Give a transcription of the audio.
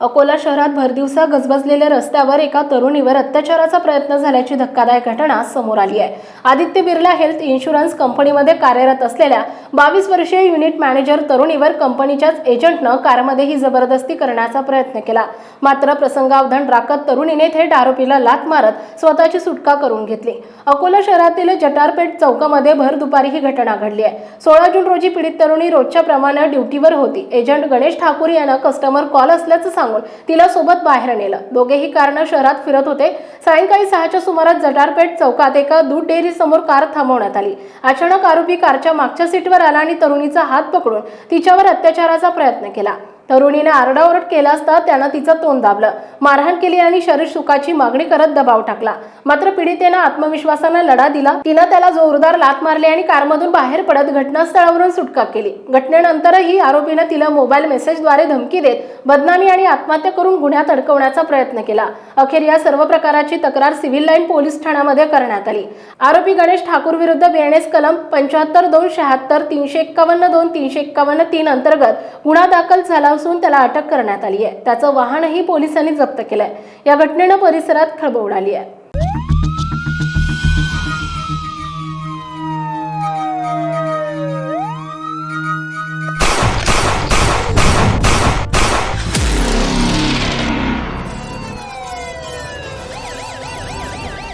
अकोला शहरात भरदिवसा गजबजलेल्या रस्त्यावर एका तरुणीवर अत्याचाराचा प्रयत्न झाल्याची धक्कादायक घटना समोर आली आहे. आदित्य बिर्ला हेल्थ इन्शुरन्स कंपनीमध्ये कार्यरत असलेल्या बावीस वर्षीय युनिट मॅनेजर तरुणीवर कंपनीच्याच एजंटनं कारमध्ये ही जबरदस्ती करण्याचा प्रयत्न केला. मात्र प्रसंगावधान राखत तरुणीने थेट आरोपीला लात मारत स्वतःची सुटका करून घेतली. अकोला शहरातील जटारपेठ चौकामध्ये भर दुपारी ही घटना घडली आहे. सोळा जून रोजी पीडित तरुणी रोजच्या प्रमाणे ड्युटीवर होती. एजंट गणेश ठाकूर यानं कस्टमर कॉल असल्याचं सांगून तिला सोबत बाहेर नेलं. दोघेही कारण शहरात फिरत होते. सायंकाळी सहाच्या सुमारास जटारपेठ चौकात एका दूध डेअरी समोर कार थांबवण्यात आली. अचानक आरोपी कारच्या मागच्या सीटवर आला आणि तरुणीचा हात पकडून तिच्यावर अत्याचाराचा प्रयत्न केला. तरुणीने आरडाओरड केला असता त्यानं तिचं तोंड दाबलं. मारहाण केली आणि शरीर सुखाची मागणी करत दबाव टाकला. मात्र पीडितेनं आत्मविश्वासानं लढा दिला. तिनं त्याला जोरदार लात मारली आणि कारमधून बाहेर पडत घटनास्थळावरून सुटका केली. घटनेनंतरही आरोपीनं तिला मोबाईल मेसेजद्वारे धमकी देत बदनामी आणि आत्महत्या करून गुन्ह्यात अडकवण्याचा प्रयत्न केला. अखेर या सर्व प्रकाराची तक्रार सिव्हिल लाईन पोलीस ठाण्यामध्ये करण्यात आली. आरोपी गणेश ठाकूर विरुद्ध बीएनएस कलम पंच्याहत्तर दोन शहात्तर तीनशे एक्कावन्न दोन तीनशे एक्कावन्न तीन अंतर्गत गुन्हा दाखल झाला असून त्याला अटक करण्यात आली आहे त्याचं वाहनही पोलिसांनी जप्त केलंय. या घटनेनं परिसरात खळबळ उडाली आहे